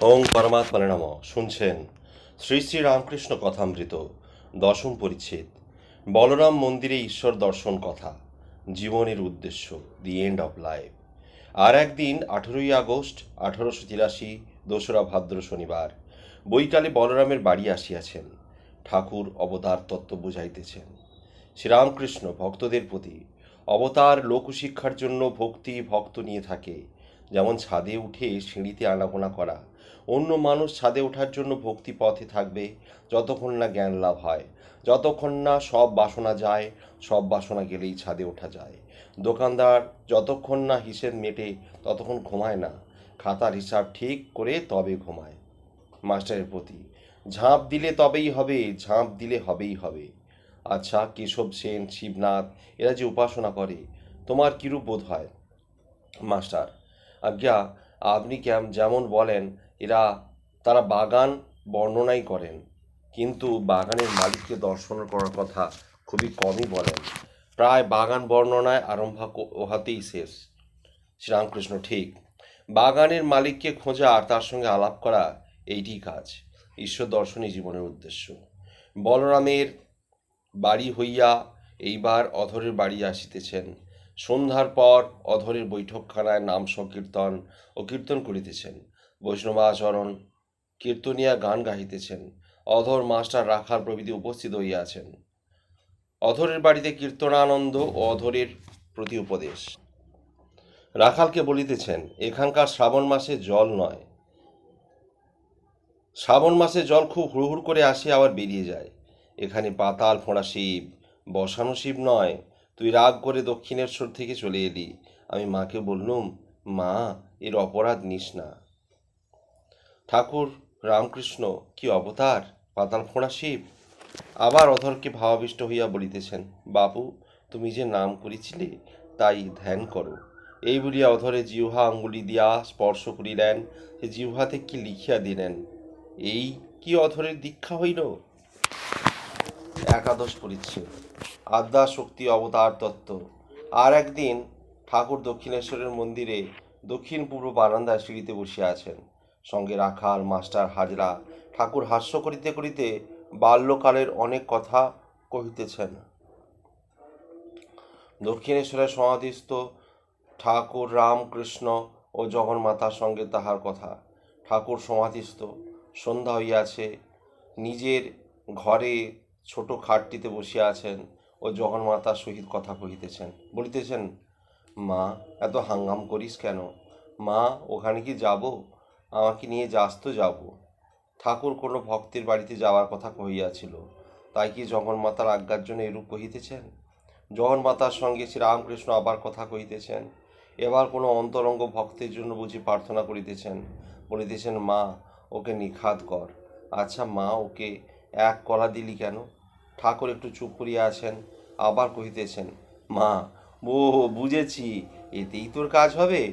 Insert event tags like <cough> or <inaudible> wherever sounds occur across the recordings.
ওং পরমাত্মনে নম শুনছেন শ্রী শ্রী রামকৃষ্ণ কথামৃত দশম পরিচ্ছেদ, বলরাম মন্দিরে ঈশ্বর দর্শন কথা, জীবনের উদ্দেশ্য দি এন্ড অফ লাইফ আর একদিন আঠেরোই আগস্ট, আঠারোশো তিরাশি, দোসরা ভাদ্র শনিবার, বৈকালে বলরামের বাড়ি আসিয়াছেন, ঠাকুর অবতার তত্ত্ব বুঝাইতেছেন। শ্রীরামকৃষ্ণ ভক্তদের প্রতি অবতার, লোকশিক্ষার জন্য ভক্তি, ভক্ত নিয়ে থাকে যেমন ছাদে উঠে সিঁড়িতে আনাগোনা করা। অন্য মানুষ ছাদে ওঠার জন্য ভক্তি পথে থাকবে, যতক্ষণ না জ্ঞান লাভ হয়। যতক্ষণ না সব বাসনা যায়, সব বাসনা গেলেই ছাদে ওঠা যায়। দোকানদার যতক্ষণ না হিসেব মেটে, ততক্ষণ ঘুমায় না। খাতার হিসাব ঠিক করে তবে ঘুমায়। মাস্টারের প্রতি, ঝাঁপ দিলে তবেই হবে, ঝাঁপ দিলে হবেই হবে। আচ্ছা কেশব সেন, শিবনাথ, এরা যে উপাসনা করে, তোমার কিরূপ বোধ হয়? মাস্টার আজ্ঞা, আপনি কেম যেমন বলেন, এরা, তারা বাগান বর্ণনাই করেন। কিন্তু বাগানের মালিককে দর্শন করার কথা খুবই কমই বলেন। প্রায় বাগান বর্ণনায় আরম্ভ হাতেই শেষ। শ্রীরামকৃষ্ণ, ঠিক। বাগানের মালিককে খোঁজা আর তার সঙ্গে আলাপ করা, এইটি কাজ। ঈশ্বর দর্শনই জীবনের উদ্দেশ্য। বলরামের বাড়ি হইয়া এইবার অধরের বাড়ি আসিতেছেন। সন্ধ্যার পর অধরের বৈঠকখানায় নাম সংকীর্তন ও কীর্তন করিতেছেন। বৈষ্ণবাচরণ কীর্তনিয়া গান গাহিতেছেন। অধর মাস্টার রাখাল প্রভৃতি উপস্থিত হইয়াছেন। অধরের বাড়িতে কীর্তনানন্দ ও অধরের প্রতি উপদেশ। রাখালকে বলিতেছেন, এখানকার শ্রাবণ মাসে জল নয়। শ্রাবণ মাসে জল খুব হুড়হুড় করে আসে আবার বেরিয়ে যায়। এখানে পাতাল, ফোঁড়া শিব, বসানো শিব নয়। তুই রাগ করে দক্ষিণেশ্বর থেকে চলে এলি। আমি মাকে বললুম, মা, এর অপরাধ নিস না। ঠাকুর, রামকৃষ্ণ, কি অবতার? পাতাল ফোঁড়া শিব? আবার অধরকে ভাবাবিষ্ট হইয়া বলিতেছেন, বাপু, তুমি যে নাম করেছিলে, তাই ধ্যান করো। এই বলিয়া অধরে জিহ্বা আঙ্গুলি দিয়া স্পর্শ করিলেন। যে জিহ্বাতে কি লিখিয়া দিলেন? এই কি অধরের দীক্ষা হইল? একাদশ পরিচ্ছেদ আদ্যা শক্তি অবতার তত্ত্ব। আর একদিন ঠাকুর দক্ষিণেশ্বরের মন্দিরে দক্ষিণ পূর্ব বারান্দায় সিঁড়িতে বসিয়া আছেন। সঙ্গে রাখাল, মাস্টার, হাজরা ঠাকুর হাস্য করিতে করিতে বাল্যকালের অনেক কথা কহিতেছেন। দক্ষিণেশ্বরের সমাধিস্থ ঠাকুর রামকৃষ্ণ ও জগন্মাতার সঙ্গে তাহার কথা। ঠাকুর সমাধিস্থ। সন্ধ্যা হইয়াছে। নিজের ঘরে ছোট খাটটিতে বসিয়া আছেন ও জগন্মাতার সহিত কথা কহিতেছেন। বলিতেছেন, মা, এত হাঙ্গাম করিস কেন? মা, ওখানে কি যাব? আমাকে নিয়ে যাস তো যাব। ঠাকুর কোনো ভক্তের বাড়িতে যাওয়ার কথা কহিয়াছিল। তাই কি জগন্মাতার আজ্ঞার জন্য এরূপ কহিতেছেন? জগন্মাতার সঙ্গে শ্রীরামকৃষ্ণ আবার কথা কহিতেছেন। এবার কোনো অন্তরঙ্গ ভক্তের জন্য বুঝি প্রার্থনা করিতেছেন। বলিতেছেন, মা, ওকে নিখাত কর। আচ্ছা মা, ওকে এক কলা দিলি কেন? ঠাকুর একটু চুপ করিয়া আছেন, আবার কহিতেছেন, মা, ও, বুঝেছি, এতেই তোর কাজ হবে।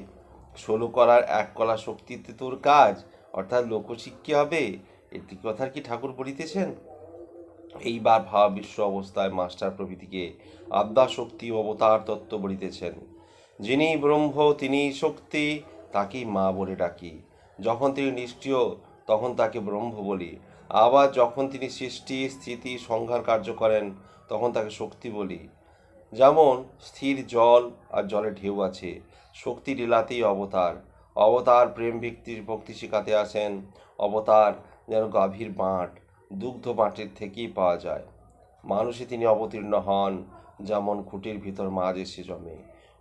ষোলো কলার এক কলা শক্তিতে তোর কাজ, অর্থাৎ লোকশিক্ষা হবে। এটি কথার কি ঠাকুর বলিতেছেন? এইবার ভাবাবিশ্ব অবস্থায় মাস্টার প্রভৃতিকে আদ্যা শক্তি ও অবতার তত্ত্ব বলিতেছেন। যিনি ব্রহ্ম, তিনি শক্তি, তাকেই মা বলে ডাকি। যখন তিনি নিষ্ক্রিয়, তখন তাকে ব্রহ্ম বলি। আবার যখন তিনি সৃষ্টি, স্থিতি, সংহার কার্য করেন, তখন তাকে শক্তি বলি। যেমন স্থির জল আর জলে ঢেউ আছে, শক্তি লীলাতেই অবতার। অবতার প্রেম ব্যক্তির ভক্তি শিখাতে আসেন, অবতার যেন গাভীর বাঁট দুগ্ধ বাঁটের থেকেই পাওয়া যায়। মানুষে তিনি অবতীর্ণ হন, যেমন খুঁটির ভিতর মাছ এসে জমে।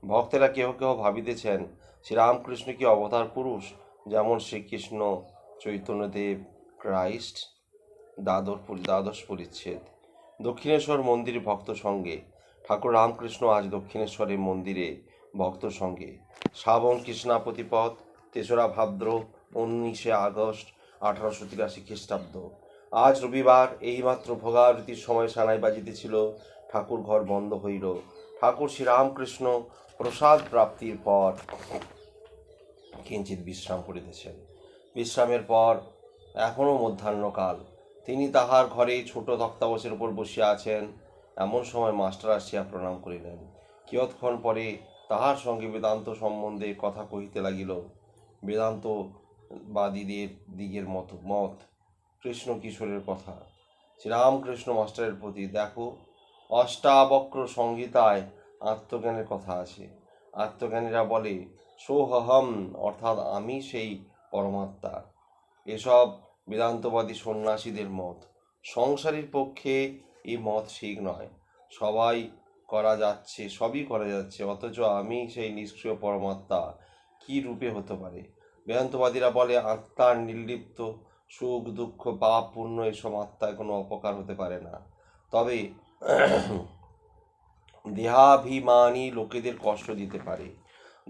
ভক্তেরা কেহ কেহ ভাবিতেছেন, শ্রীরামকৃষ্ণ কি অবতার পুরুষ? যেমন শ্রীকৃষ্ণ, চৈতন্যদেব, ক্রাইস্ট দ্বাদশ দ্বাদশ পরিচ্ছেদ। দক্ষিণেশ্বর মন্দির ভক্ত সঙ্গে। ঠাকুর রামকৃষ্ণ আজ দক্ষিণেশ্বরের মন্দিরে ভক্ত সঙ্গে। শ্রাবণ কৃষ্ণাপতিপথ তেসরা ভাদ্র, উনিশে আগস্ট, আঠারোশো তিরাশি খ্রিস্টাব্দ। আজ রবিবার এইমাত্র ভোগারতির সময় সানাই বাজিতেছিল, ঠাকুর ঘর বন্ধ হইল। ঠাকুর শ্রীরামকৃষ্ণ প্রসাদ প্রাপ্তির পর কিঞ্চিত বিশ্রাম করিতেছেন। বিশ্রামের পর এখনও মধ্যাহ্নকাল। তিনি তাহার ঘরে ছোট তক্তাবসের উপর বসিয়া আছেন। এমন সময় মাস্টার আসিয়া প্রণাম করিলেন। কিয়ৎক্ষণ পরে তাহার সঙ্গে বেদান্ত সম্বন্ধে কথা কহিতে লাগিল, বেদান্ত বাদীদের দিকের মতো, মত, কৃষ্ণ কিশোরের কথা। শ্রীরামকৃষ্ণ মাস্টারের প্রতি দেখো, অষ্টাবক্র সংহিতায় আত্মজ্ঞানের কথা আছে। আত্মজ্ঞানীরা বলে, সোহহম, অর্থাৎ আমি সেই পরমাত্মা। এসব বেদান্তবাদী সন্ন্যাসীদের মত। সংসারীর পক্ষে এই মত ঠিক নয়। সবাই করা যাচ্ছে, সবই করা যাচ্ছে, অথচ আমি সেই নিষ্ক্রিয় পরমাত্মা কি রূপে হতে পারে? বেদান্তবাদীরা বলে, আত্মার নির্লিপ্ত সুখ, দুঃখ, পাপ পুণ্য এসব আত্মায় কোনো অপকার হতে পারে না। তবে <clears throat> দেহাভিমানী লোকেদের কষ্ট দিতে পারে।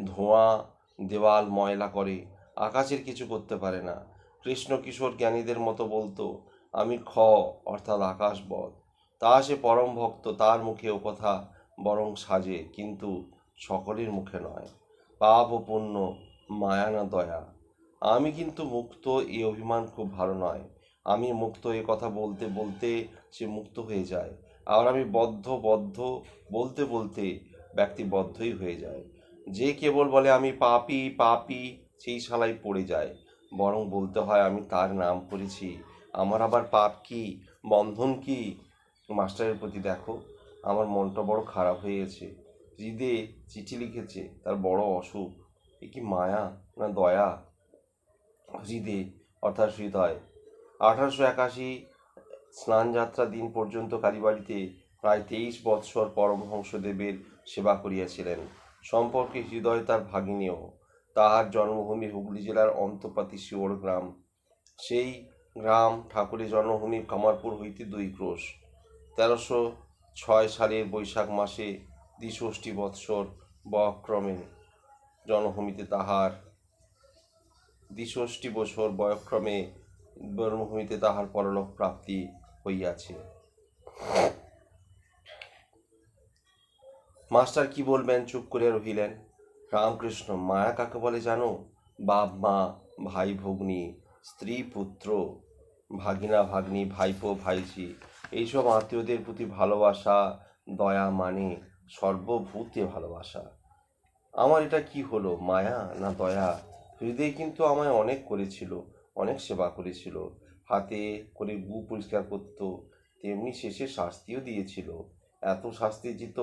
ধোঁয়া, দেওয়াল ময়লা করে, আকাশের কিছু করতে পারে না। কৃষ্ণ কিশোর জ্ঞানীদের মতো বলতো, আমি খ, অর্থাৎ আকাশবধ তা সে পরম ভক্ত, তার মুখে ও কথা বরং সাজে, কিন্তু সকলের মুখে নয়। পাপ ও পুণ্য, মায়া না দয়া। আমি কিন্তু মুক্ত এই অভিমান খুব ভালো নয়। আমি মুক্ত, এ কথা বলতে বলতে সে মুক্ত হয়ে যায়। আর আমি বদ্ধ বদ্ধ, বলতে বলতে ব্যক্তি বদ্ধই হয়ে যায়। যে কেবল বলে, আমি পাপি পাপি, সেই শালাই পড়ে যায়। বরং বলতে হয়, আমি তার নাম করেছি আমার আবার পাপ কি? বন্ধন কি? মাস্টারের প্রতি দেখো, আমার মনটা বড় খারাপ হয়ে গেছে। হৃদে চিঠি লিখেছে, তার বড় অসুখ। এ কি মায়া না দয়া? হৃদে, অর্থাৎ হৃদয়। আঠারোশো একাশি স্নানযাত্রা দিন পর্যন্ত কালীবাড়িতে প্রায় তেইশ বৎসর পরমহংসদেবের সেবা করিয়াছিলেন। সম্পর্কে হৃদয় তার ভাগিনীয় তাহার জন্মভূমি হুগলি জেলার অন্তপাতি শিওর গ্রাম। সেই গ্রাম ঠাকুরের জন্মভূমি কামারপুর হইতে দুই ক্রোশ। তেরোশো ছয় সালের বৈশাখ মাসে দ্বিষষ্ঠী বৎসর বয়ক্রমে জন্মভূমিতে তাহার দ্বিষষ্ঠী বছর বয়ক্রমে জন্মভূমিতে তাহার পরলোক প্রাপ্তি হইয়াছে। মাস্টার কি বলবেন? চুপ করে রহিলেন। রামকৃষ্ণ মায়া কাকে বলে জানো? বাপ, মা, ভাই, ভগ্নী, স্ত্রী, পুত্র, ভাগিনা, ভাগ্নি, ভাইপো ভাইজি এইসব আত্মীয়দের প্রতি ভালোবাসা, দয়া মানে সর্বভূতে ভালোবাসা। আমার এটা কি হলো, মায়া না দয়া? হৃদয় কিন্তু আমায় অনেক করেছিল, অনেক সেবা করেছিল। হাতে করে গু পরিষ্কার করতো, তেমনি শেষে শাস্তিও দিয়েছিল। এত শাস্তি দিত,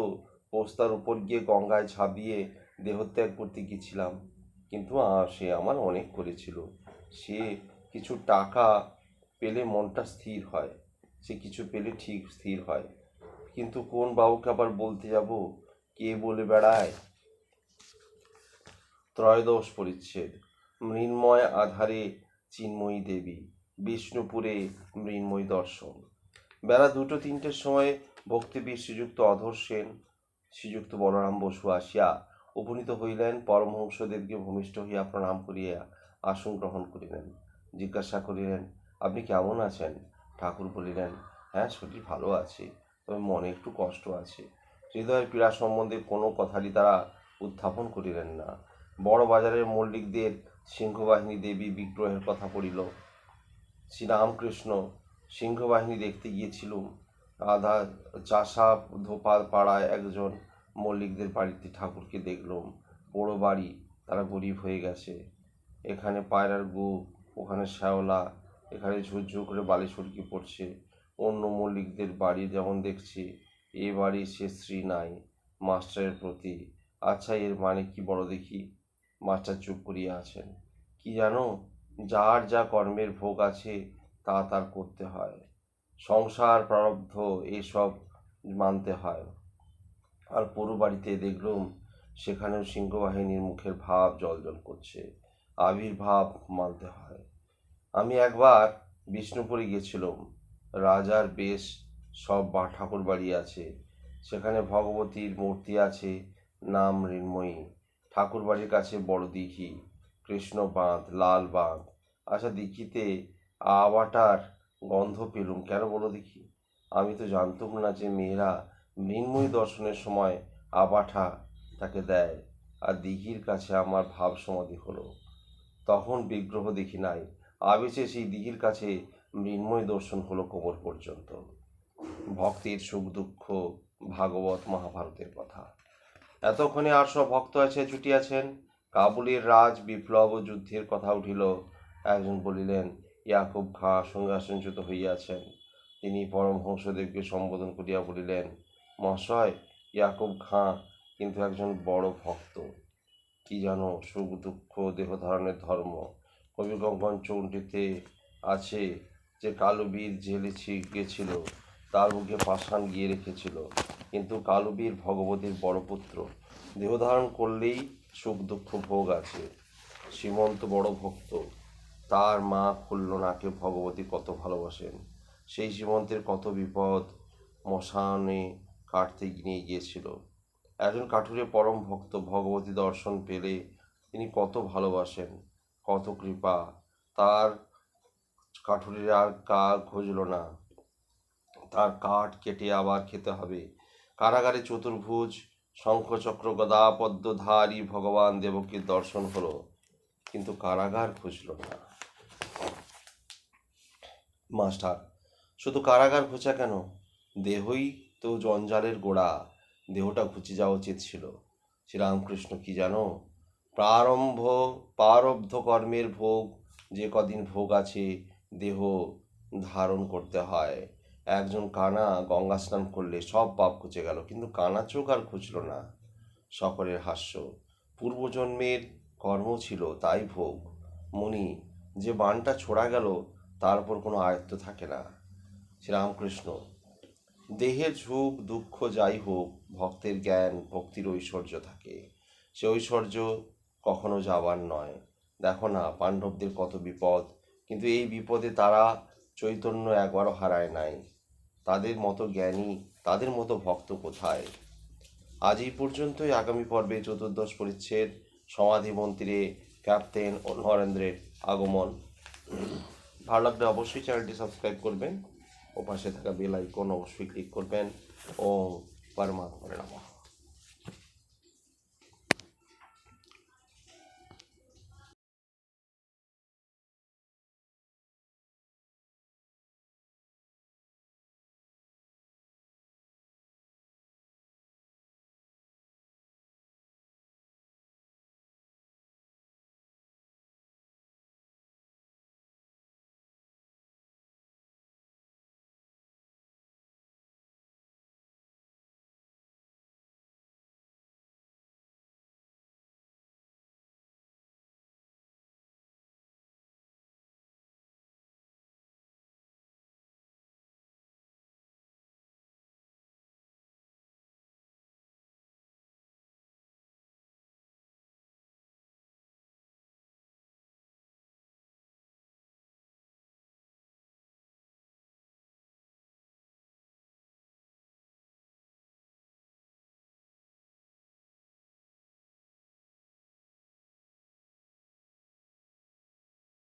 পোস্তার উপর গিয়ে গঙ্গায় ঝাঁপিয়ে দেহত্যাগ করতে গেছিলাম। কিন্তু সে আমার অনেক করেছিল। সে কিছু টাকা পেলে মনটা স্থির হয়। সে কিছু পেলে ঠিক স্থির হয়। কিন্তু কোন বাবুকে আবার বলতে যাব? কে বলে বেড়ায়? ত্রয়োদশ পরিচ্ছেদ। মৃন্ময় আধারে চিন্ময়ী দেবী। বিষ্ণুপুরে মৃন্ময় দর্শন। বেলা দুটো তিনটের সময় ভক্তিবীর শ্রীযুক্ত অধর সেন, শ্রীযুক্ত বলরাম বসু আসিয়া উপনীত হইলেন, পরমহংসদেবকে ভূমিষ্ঠ হইয়া প্রণাম করিয়া আসন গ্রহণ করিলেন। জিজ্ঞাসা করিলেন, আপনি কেমন আছেন? ঠাকুর বলিলেন হ্যাঁ শরীর ভালো আছে, তবে মনে একটু কষ্ট আছে। হৃদয়ের পীড়া সম্বন্ধে কোনো কথাটি তারা উত্থাপন করিলেন না। বড় বাজারের মল্লিকদের সিংহবাহিনী দেবী বিগ্রহের কথা পড়িল। শ্রীরামকৃষ্ণ সিংহবাহিনী দেখতে গিয়েছিলুম আধা চাষা ধোপাল পাড়ায় একজন মল্লিকদের বাড়িতে ঠাকুরকে দেখলুম। বড়ো বাড়ি, তারা গরিব হয়ে গেছে। এখানে পায়রার গু ওখানে শ্যাওলা, এখানে ঝুরঝুর করে বালি সুরকি পড়ছে। অন্য মল্লিকদের বাড়ি যেমন দেখছি, এ বাড়ি সে স্ত্রী নাই, মাস্টারের প্রতি। আচ্ছা এর মানে কি বড় দেখি? মাস্টার চুপ করিয়া আছেন। কি জানো, যার যা কর্মের ভোগ আছে, তা তার করতে হয়। সংসার, প্রারব্ধ, এসব মানতে হয়। আর পুরো বাড়িতে দেখলুম সেখানেও সিংহবাহিনীর মুখের ভাব জলজল করছে। আবির্ভাব মানতে হয়। আমি একবার বিষ্ণুপুরে গেছিলাম রাজার বেশ সব বা ঠাকুর বাড়ি আছে। সেখানে ভগবতীর মূর্তি আছে, নাম মৃন্ময়ী ঠাকুর বাড়ির কাছে বড় দিঘি, কৃষ্ণ বাঁধ, লাল বাঁধ। আচ্ছা দিঘিতে আবাটার গন্ধ পেলুম। কেন বলো দেখি? আমি তো জানতুম না যে মেয়েরা মৃন্ময়ী দর্শনের সময় আবাঠা তাকে দেয়, আর দিঘির কাছে আমার ভাব সমাধি হলো। তখন বিগ্রহ দেখি নাই আবেশে সেই দিঘির কাছে মৃন্ময় দর্শন হলো কোমর পর্যন্ত। ভক্তির সুখ, দুঃখ, ভাগবত মহাভারতের কথা। এতক্ষণে আর সব ভক্ত আছে, ছুটিয়াছেন? কাবুলের রাজ বিপ্লব ও যুদ্ধের কথা উঠিল। একজন বলিলেন, ইয়াকুব খাঁ সঙ্গাসনচ্যুত হইয়াছেন। তিনি পরমহংসদেবকে সম্বোধন করিয়া বলিলেন মহাশয় ইয়াকুব খাঁ কিন্তু একজন বড় ভক্ত। কি জানো সুখ দুঃখ দেহ ধারণের ধর্ম। কবি কঙ্কন চৌনটিতে আছে যে কালুবীর জেলে ছি- গিয়েছিল তার বুকে পাষাণ গিয়ে রেখেছিল। কিন্তু কালুবীর ভগবতীর বড় পুত্র দেহ ধারণ করলেই সুখ দুঃখ ভোগ আছে। শ্রীমন্ত বড় ভক্ত, তার মা খুলল খুল্লনাকে ভগবতী কত ভালোবাসেন। সেই শ্রীমন্তের কত বিপদ, মশানে কাটতে নিয়ে গিয়েছিল। একজন কাঠুরে পরম ভক্ত ভগবতী দর্শন পেলে তিনি কত ভালোবাসেন, কত কৃপা। তার কাঠুরের আর কা খুঁজল না। তার কাঠ কেটে আবার খেতে হবে। কারাগারে চতুর্ভুজ, শঙ্খচক্র গদা পদ্মধারী ভগবান দেবকীর দর্শন হলো, কিন্তু কারাগার খুঁজল না। মাস্টার, শুধু কারাগার খোঁজা কেন? দেহই তো জঞ্জালের গোড়া দেহটা ঘুচে যাওয়া উচিত ছিল। শ্রীরামকৃষ্ণ কি জানো? প্রারম্ভ প্রারব্ধ কর্মের ভোগ, যে কদিন ভোগ আছে, দেহ ধারণ করতে হয়। একজন কানা গঙ্গা স্নান করলে সব পাপ খুঁজে গেল, কিন্তু কানা চোখ আর খুঁজল না। সকলের হাস্য, পূর্বজন্মের কর্ম ছিল তাই ভোগ। মুনি, যে বানটা ছোড়া গেল, তার উপর কোনো আয়ত্ত থাকে না। শ্রীরামকৃষ্ণ দেহের সুখ, দুঃখ যাই হোক, ভক্তের জ্ঞান, ভক্তির ঐশ্বর্য থাকে। সে ঐশ্বর্য কখনো যাবার নয়। দেখো না, পাণ্ডবদের কত বিপদ, কিন্তু এই বিপদে তারা চৈতন্য একবারও হারায় নাই। তাদের মতো জ্ঞানী, তাদের মতো ভক্ত কোথায়? আজ এই পর্যন্তই। আগামী পর্বে চতুর্দশ পরিচ্ছেদ, সমাধি মন্দিরে ক্যাপ্টেন ও নরেন্দ্রের আগমন। ভালো লাগলে অবশ্যই চ্যানেলটি সাবস্ক্রাইব করবেন। ও পাশে থাকা বেল আইকন অবশ্যই ক্লিক করবেন। ও পরমাত্মা